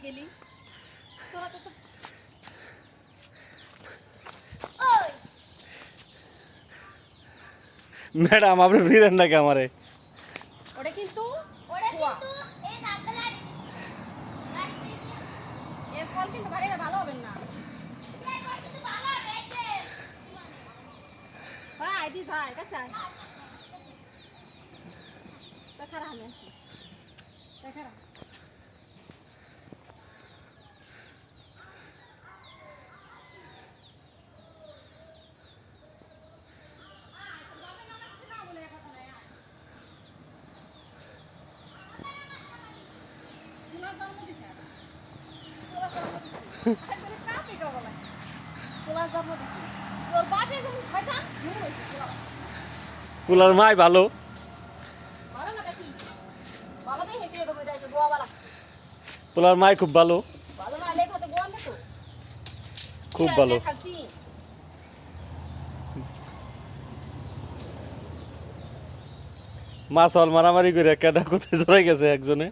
Kelly. Kalau tetap madam আপনি ফিরেন নাকি আমারে? ওটা কিন্তু ওটা খোয়া। কিন্তু কুলার মাই ভালো। কুলার মাই খুব ভালো। খুব ভালো। মাছ মারামারি করে কেদা কোথায় জড়াই গেছে একজনে?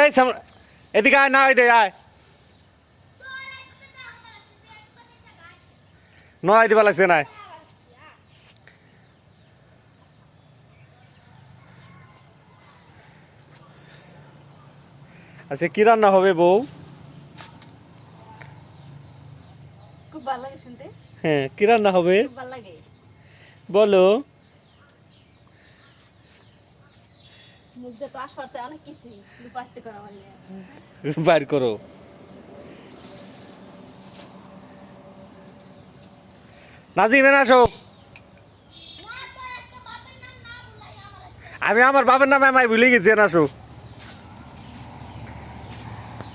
এই এদিকে আয় না এদিকে আয়। নয় দিবা লাগছে নাই। আচ্ছা কি রান্না হবে বউ? খুব ভালো লাগে শুনতে। হ্যাঁ কি রান্না হবে? ভালো লাগে। বলো। মুখ করা করো। নাজিমেন আসো। আমার আমি আমার বাবার নামে আমায় ভুলে গেছি আসো।